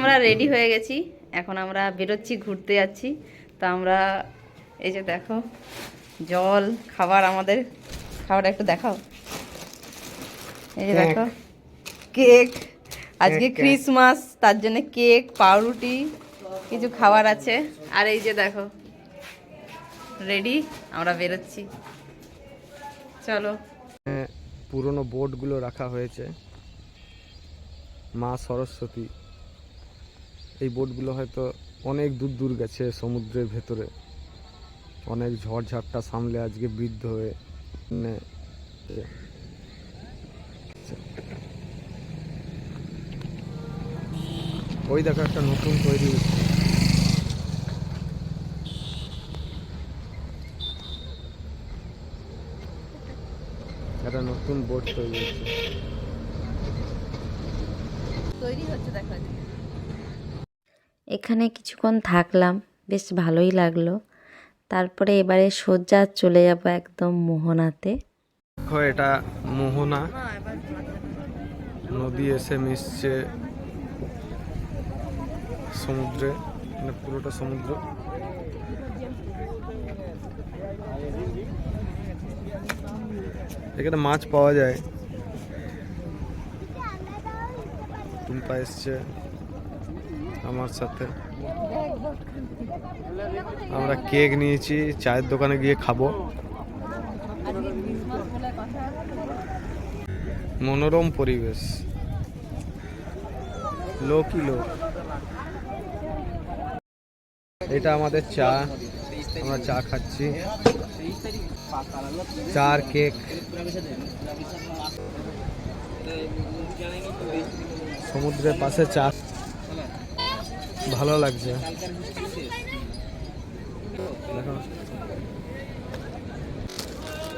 আমরা রেডি হয়ে গেছি। এখন আমরা বেরোচ্ছি ঘুরতে যাচ্ছি। তো আমরা এই যে দেখো জল খাবার আমাদের। খাবার একটু দেখাও। এই যে দেখো কেক আজকে। ক্রিসমাস তার জন্য কেক পাউরুটি কিছু খাবার আছে। আর এই যে দেখো রেডি আমরা বেরোচ্ছি। চলো। পুরনো বোটগুলো রাখা হয়েছে। মা সরস্বতী। এই বোটগুলো হয়তো অনেক দূর দূর গেছে সমুদ্রের ভেতরে। অনেক ঝড়ঝাপটা সামলে আজকে বৃদ্ধ হয়ে ওই দেখো একটা নতুন তৈরি একটা নতুন বোট তৈরি হচ্ছে। তৈরি হচ্ছে, দেখো এখানে কিছুক্ষণ থাকলাম, বেশ ভালোই লাগল। তারপরে এবারে সোজা চলে যাব একদম মোহনাতে। এটা মোহনা। নদী এসে মিশছে সমুদ্রে মানে পুরোটা সমুদ্র। এখানে মাছ পাওয়া যায়। এসছে। আমার সাথে। আমরা কেক নিয়েছি, চায়ের দোকানে গিয়ে খাব। মনোরম পরিবেশ। লোকই লোক। এটা আমাদের চা। আমরা চা খাচ্ছি। চার কেক। সমুদ্রের পাশে চা। ভালো লাগছে।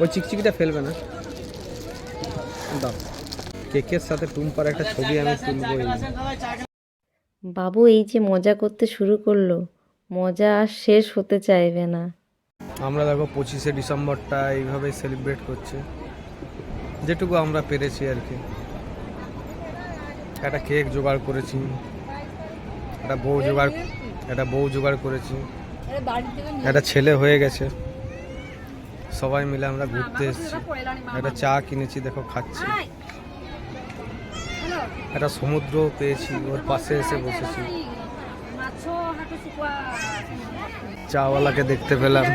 ওই চিকচিকিটা ফেলবে না? দাও। কেকের সাথে টুম্পার একটা ছবি আমি তুলবো বাবু এই যে মজা করতে শুরু করল মজা আর শেষ হতে চাইবে না। আমরা দেখো পঁচিশে ডিসেম্বরটা এইভাবে সেলিব্রেট করছে। যেটুকু আমরা পেরেছি আর কি। একটা কেক জোগাড় করেছি। একটা বউ জোগাড় একটা বউ জোগাড় করেছি। একটা ছেলে হয়ে গেছে। সবাই মিলে আমরা ঘুরতে এসেছি। একটা চা কিনেছি দেখো খাচ্ছি। একটা সমুদ্র পেয়েছি ওর পাশে এসে বসেছি। চাওয়ালাকে দেখতে পেলাম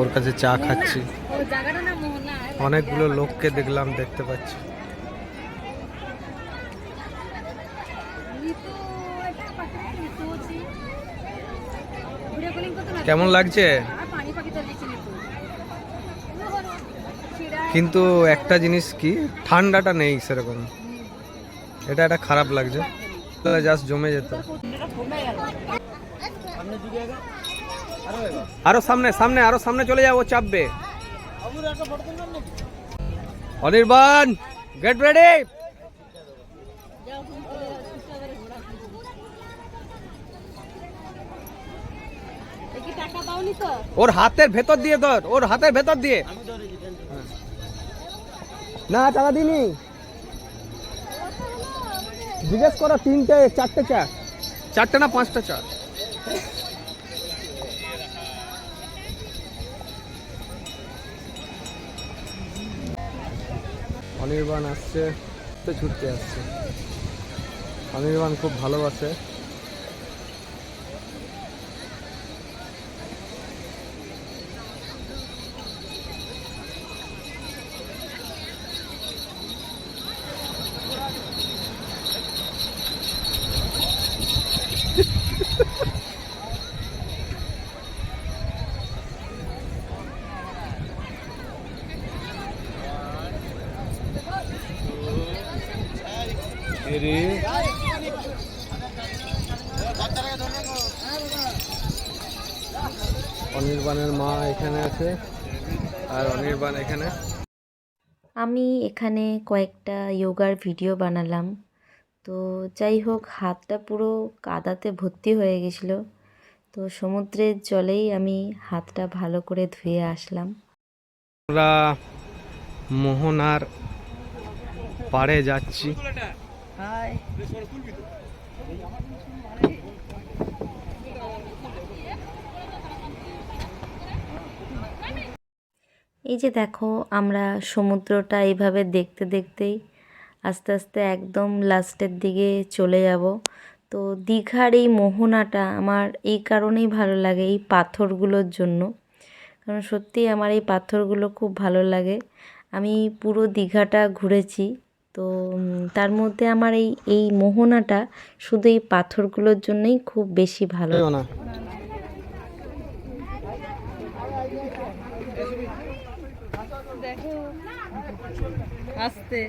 ওর কাছে চা খাচ্ছি। অনেকগুলো লোককে দেখলাম দেখতে পাচ্ছি। কেমন লাগছে? কিন্তু একটা জিনিস কি, ঠান্ডাটা নেই সেরকম। এটা একটা খারাপ লাগছে। জাস্ট জমে যেত। আরও সামনে সামনে, আরও সামনে চলে যাব চাপবে। অনির্বাণ গেট রেডি ওর হাতের ভেতর দিয়ে ধর ওর হাতের ভেতর দিয়ে। না টাকা দিনি জিজ্ঞেস করো তিনটে চারটে চা চারটে না পাঁচটা চা অনির্বাণ আসছে তো ছুটতে আসছে। অনির্বাণ খুব ভালোবাসে এরে অনির্বাণের মা এখানে আছে আর অনির্বাণ এখানে। আমি এখানে কয়েকটা যোগার ভিডিও বানালাম। তো যাই হোক হাতটা পুরো কাদাতে ভর্তি হয়ে গেছিল। তো সমুদ্রের জলেই আমি হাতটা ভালো করে ধুয়ে আসলাম। আমরা মোহনার পাড়ে যাচ্ছি। এই যে দেখো, আমরা সমুদ্রটা এইভাবে দেখতে দেখতেই আস্তে আস্তে একদম লাস্টের দিকে চলে যাব। তো দীঘার এই মোহনাটা আমার এই কারণেই ভালো লাগে এই পাথরগুলোর জন্য। কারণ সত্যিই আমার এই পাথরগুলো খুব ভালো লাগে। আমি পুরো দীঘাটা ঘুরেছি। তো তার মধ্যে আমার এই এই মোহনাটা শুধু এই পাথরগুলোর জন্যই খুব বেশি ভালো এও না দেখো আসতে।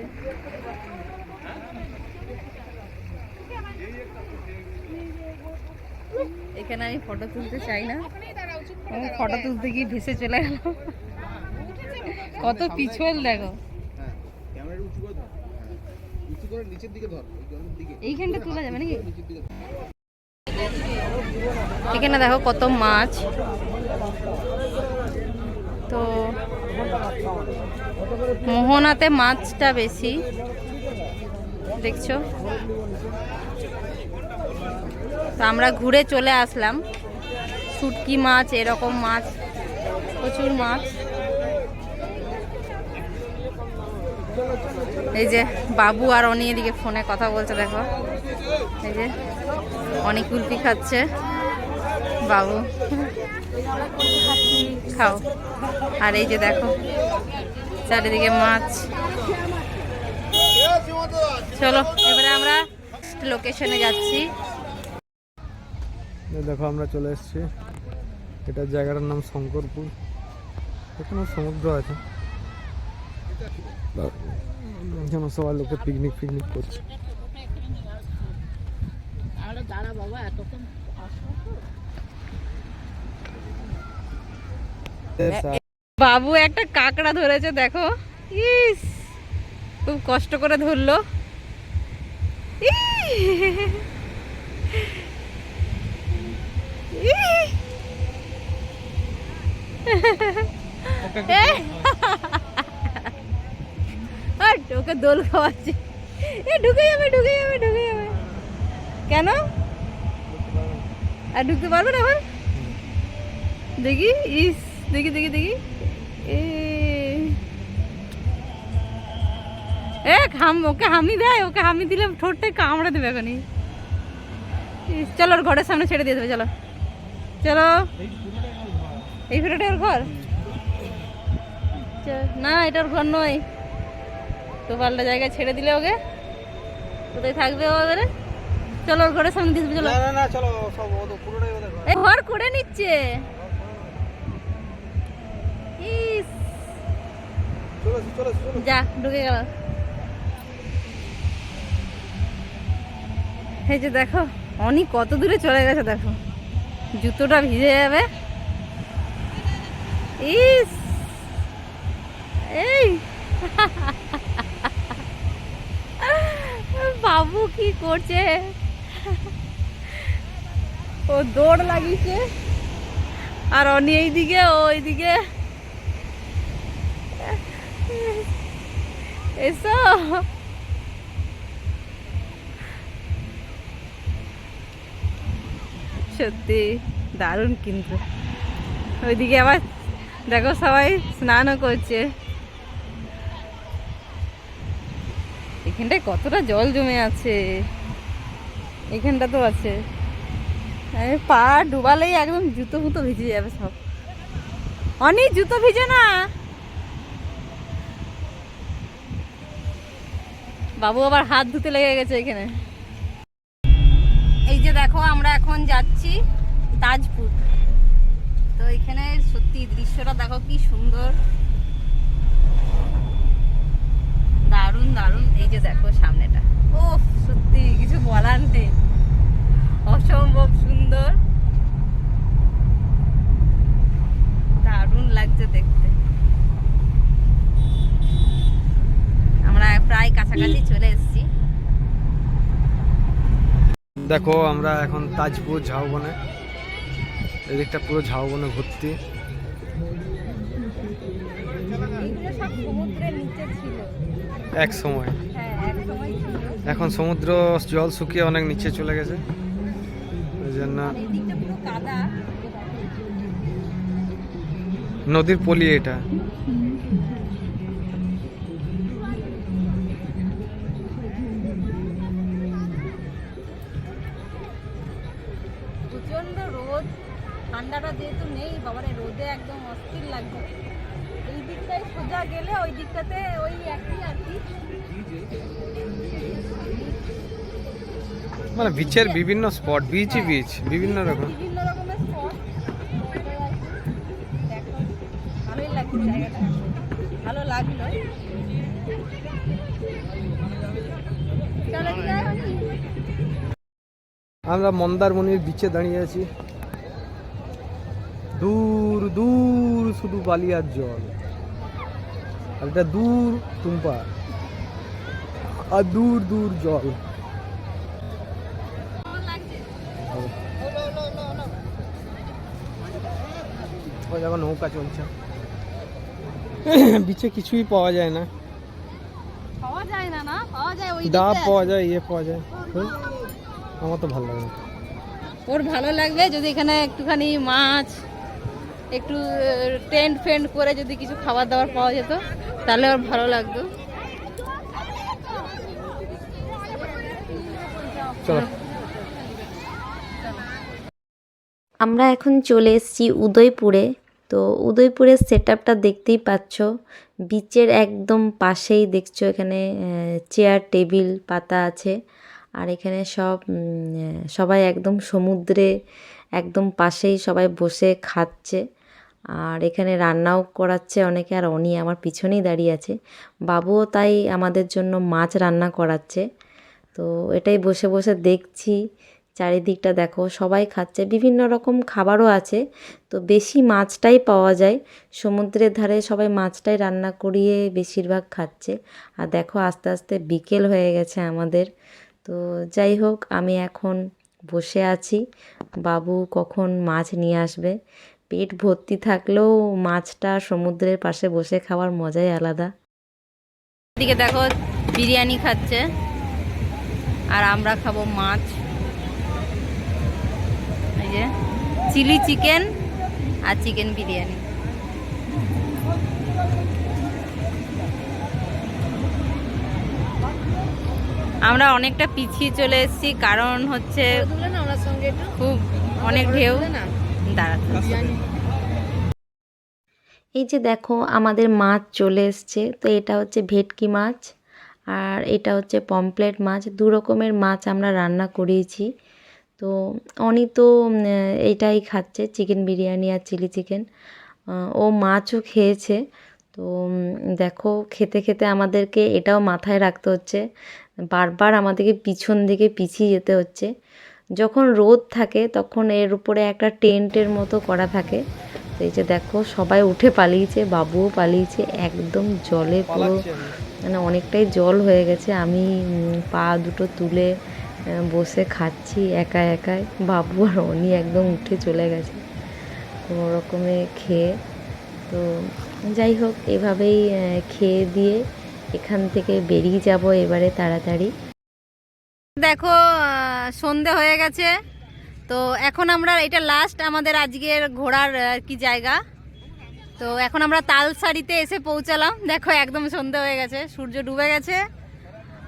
এখানে আমি ফটো তুলতে চাই না। ফটো তুলতে গিয়ে ভেসে চলে গেল কত পিছল, দেখো। এইখানটা তোলা যাবে নাকি? এখানে দেখো কত মাছ। মোহনাতে মাছটা বেশি। দেখছ? তো আমরা ঘুরে চলে আসলাম। শুটকি মাছ, এরকম মাছ, প্রচুর মাছ। এই যে বাবু আর অনি এদিকে ফোনে কথা বলছে, দেখো। এই যে অনেক কুলফি খাচ্ছে। বাবু, খাও। আর এই যে দেখো চারিদিকে মাছ। চলো এবারে আমরা লোকেশনে যাচ্ছি। দেখো আমরা চলে এসেছি। এটা জায়গাটার নাম শঙ্করপুর। এখানে সমুদ্র আছে। এখানে সবাই লোকে পিকনিক ফিকনিক করছে। বাবু একটা কাঁকড়া ধরেছে দেখো। ইস খুব কষ্ট করে ধরলো! ওকে দোল খাওয়াচ্ছে। এ ঢুকে যাবে ঢুকে যাবে ঢুকে যাবে। কেন? আর ঢুকতে পারবে না আবার দেখি ইস। দেখি দেখি দেখি। এ। হাম ওকে হামি দেয় ওকে হামি দিলে ঠোঁটটা কামড়ে দেবে এখনই চলো ওর ঘরের সামনে ছেড়ে দিয়ে দেবে চলো। চলো। এই ফেরোটা ওর ঘর? না এটার ঘর নয়। তো পাল্টা জায়গায় ছেড়ে দিলে ওকে। কোথায় থাকবে ও এবারে? চলো ওর ঘরের সামনে দিয়ে দেবে চলো। না না চলো সব ও তো পুরোটাই ওদের ঘর। করে নিচ্ছে। যা ঢুকে গেল। এই যে দেখো অনেক কত দূরে চলে গেছে দেখো। জুতোটা ভিজে যাবে। ইস এই। বাবু কি করছে? ও দৌড় লাগিয়েছে। আর অনি এইদিকে ও এইদিকে। এসো সত্যি, দারুণ কিন্তু। ওইদিকে আবার দেখো সবাই স্নানও করছে। এখানটায় কতটা জল জমে আছে। এখানটা তো আছে পা ডুবালেই একদম জুতো ফুতো ভিজে যাবে সব। অনেক জুতো ভিজে না? বাবু আবার হাত ধুতে লেগে গেছে এখানে। এই যে দেখো, আমরা এখন যাচ্ছি তাজপুর। তো এখানে সত্যি দৃশ্যটা দেখো কি সুন্দর। দারুণ দারুণ। এই যে দেখো সামনেটা। ও সত্যি কিছু বলার নেই। অসম্ভব সুন্দর। দারুণ লাগছে দেখতে। আমরা প্রায় কাছাকাছি চলে এসেছি। দেখো আমরা এখন তাজপুর ঝাউবনে। এদিকটা পুরো ঝাউবনে ভর্তি। এক সময়। হ্যাঁ এখন সমুদ্র জল শুকিয়ে অনেক নিচে চলে গেছে। ওই জন্য নদীর পলি এটা। প্রচণ্ড রোদ। ঠান্ডাটা যেহেতু নেই, বাবারে, রোদে একদম অস্থির লাগবে এই দিকটায় সোজা গেলে ওই দিকটাতে ওই একই আর কি। মানে বিচের বিভিন্ন স্পট বিচই বিচ বিভিন্ন রকম। আমরা মন্দারমণির বিচে দাঁড়িয়ে আছি। দূর দূর শুধু বালি আর জল। আর এটা দূর টুম্পা। আর দূর দূর জল। ওই দেখো নৌকা চলছে। বিচে কিছুই পাওয়া যায় না। পাওয়া যায় না না? পাওয়া যায় ওই ডাব দিকটায়। পাওয়া যায় ইয়ে পাওয়া যায়। হুম, আমার তো ভালো লাগে ওর ভালো লাগবে যদি এখানে একটুখানি মাছ একটু টেন্ট ফেন্ট করে যদি কিছু খাবার দাবার পাওয়া যেত তাহলে ওর ভালো লাগতো। চলো। আমরা এখন চলে এসেছি উদয়পুরে। তো উদয়পুরের সেট আপটা দেখতেই পাচ্ছ। বিচের একদম পাশেই দেখছ এখানে চেয়ার টেবিল পাতা আছে। আর এখানে সব সবাই একদম সমুদ্রে, একদম পাশেই সবাই বসে খাচ্ছে। আর এখানে রান্নাও করাচ্ছে অনেকে, আর অনি আমার পিছনেই দাঁড়িয়ে আছে। বাবুও তাই আমাদের জন্য মাছ রান্না করাচ্ছে। তো এটাই বসে বসে দেখছি, চারিদিকটা দেখো, সবাই খাচ্ছে। বিভিন্ন রকম খাবারও আছে, তো বেশি মাছটাই পাওয়া যায়। সমুদ্রের ধারে সবাই মাছটাই রান্না করিয়ে বেশিরভাগ খাচ্ছে। আর দেখো আস্তে আস্তে বিকেল হয়ে গেছে আমাদের। তো যাই হোক, আমি এখন বসে আছি। বাবু কখন মাছ নিয়ে আসবে? পেট ভর্তি থাকলেও মাছটা সমুদ্রের পাশে বসে খাওয়ার মজাই আলাদা। এদিকে দেখো, বিরিয়ানি খাচ্ছে। আর আমরা খাব মাছ। এই যে, চিলি চিকেন আর চিকেন বিরিয়ানি। আমরা অনেকটা পিছিয়ে চলে এসেছি কারণ হচ্ছে খুব অনেক ঢেউ। দাঁড়াতে এই যে দেখো আমাদের মাছ চলে এসছে তো এটা হচ্ছে ভেটকি মাছ আর এটা হচ্ছে পমপ্লেট মাছ। দু রকমের মাছ আমরা রান্না করিয়েছি তো অনি তো উম, এইটাই খাচ্ছে চিকেন বিরিয়ানি আর চিলি চিকেন। ও মাছও খেয়েছে। তো দেখো খেতে খেতে আমাদেরকে এটাও মাথায় রাখতে হচ্ছে বারবার আমাদেরকে পিছন দিকে পিছিয়ে যেতে হচ্ছে। যখন রোদ থাকে তখন এর উপরে একটা টেন্টের মতো করা থাকে। তো এই যে দেখো সবাই উঠে পালিয়েছে বাবুও পালিয়েছে একদম জলে পুরো মানে অনেকটাই জল হয়ে গেছে। আমি পা দুটো তুলে বসে খাচ্ছি একা একাই। বাবু আর অনি একদম উঠে চলে গেছে কোনো রকমে খেয়ে। তো যাই হোক এভাবেই খেয়ে দিয়ে এখান থেকে বেরিয়ে যাব এবারে তাড়াতাড়ি। দেখো সন্ধে হয়ে গেছে। তো এখন আমরা, এটা লাস্ট আমাদের আজকের ঘোরার, আর কি জায়গা। তো এখন আমরা তালসারিতে এসে পৌঁছালাম। দেখো, একদম সন্ধে হয়ে গেছে, সূর্য ডুবে গেছে।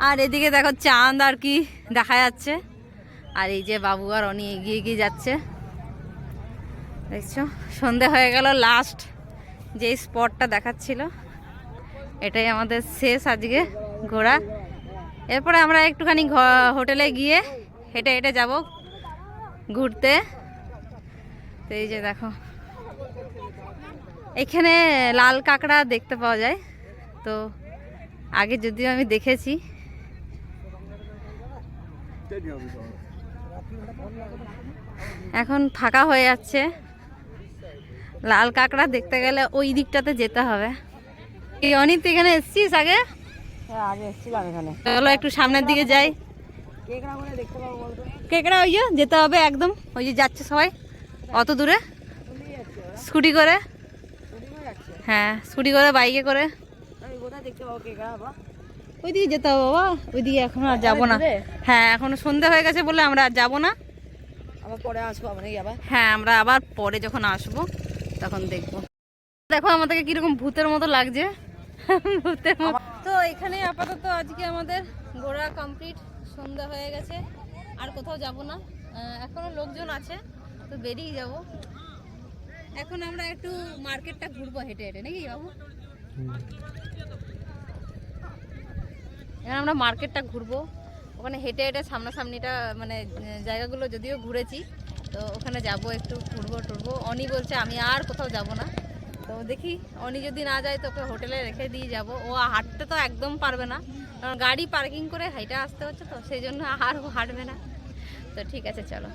আর এদিকে দেখো, চাঁদ আর কি দেখা যাচ্ছে। আর এই যে বাবু আর অনি এগিয়ে এগিয়ে যাচ্ছে। দেখছ? সন্ধে হয়ে গেল লাস্ট যে স্পটটা দেখাচ্ছিল। এটাই আমাদের শেষ আজকে ঘোরা। এরপরে আমরা একটুখানি হোটেলে গিয়ে হেঁটে হেঁটে যাব ঘুরতে। তো এই যে দেখো। এখানে লাল কাঁকড়া দেখতে পাওয়া যায়। তো আগে যদিও আমি দেখেছি। এখন ফাঁকা হয়ে যাচ্ছে। লাল কাঁকড়া দেখতে গেলে ওই দিকটাতে যেতে হবে। এই অনিত এখানে এসছিস আগে? এখানে। চলো একটু সামনের দিকে যাই। কেকড়া ওই যেতে হবে একদম ওই যে যাচ্ছে সবাই অত দূরে। স্কুটি করে। হ্যাঁ স্কুটি করে বাইকে করে। বাবা? ওইদিকে যেতে হবে বাবা। ওইদিকে এখন আর যাব না। হ্যাঁ এখন সন্ধে হয়ে গেছে বলে আমরা আর যাব না। আবার পরে আসব আবার? হ্যাঁ আমরা আবার পরে যখন আসব তখন দেখব। দেখো আমাদেরকে কীরকম ভূতের মতো লাগছে। তো এখানে আপাতত আজকে আমাদের ঘোরা কমপ্লিট, সন্ধ্যা হয়ে গেছে, আর কোথাও যাব না। এখনও লোকজন আছে, তো বেরিয়ে যাব। এখন আমরা একটু মার্কেটটা ঘুরবো হেঁটে হেঁটে, নাকি বাবু? এখন আমরা মার্কেটটা ঘুরবো। ওখানে হেঁটে হেঁটে সামনাসামনিটা মানে জায়গাগুলো যদিও ঘুরেছি, তো ওখানে যাব একটু, ঘুরবো টুরবো। অনি বলছে আমি আর কোথাও যাব না। তো দেখি, অনি যদি না যায় তোকে হোটেলে রেখে দিয়ে যাব। ও হাঁটতে তো একদম পারবে না, কারণ গাড়ি পার্কিং করে হাইটা আসতে হচ্ছে তো, সেই জন্য আর হাঁটবে না। তো ঠিক আছে, চলো।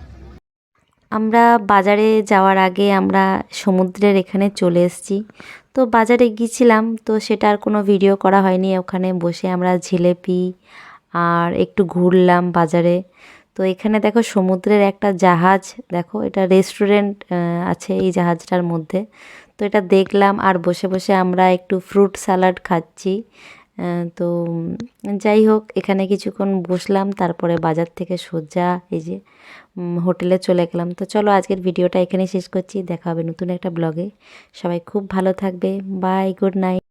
আমরা বাজারে যাওয়ার আগে আমরা সমুদ্রের এখানে চলে এসেছি। তো বাজারে গিয়েছিলাম, তো সেটা আর কোনো ভিডিও করা হয়নি। ওখানে বসে আমরা জিলেপি আর একটু ঘুরলাম বাজারে। তো এখানে দেখো সমুদ্রের একটা জাহাজ, দেখো এটা রেস্টুরেন্ট আছে এই জাহাজটার মধ্যে। তো এটা দেখলাম আর বসে বসে আমরা একটু ফ্রুট স্যালাড খাচ্ছি। তো যাই হোক, এখানে কিছুক্ষণ বসলাম, তারপরে বাজার থেকে সোজা এই যে হোটেলে চলে গেলাম। তো চলো আজকের ভিডিওটা এখানে শেষ করছি, দেখা হবে নতুন একটা ব্লগে। সবাই খুব ভালো থাকবে বাই গুড নাইট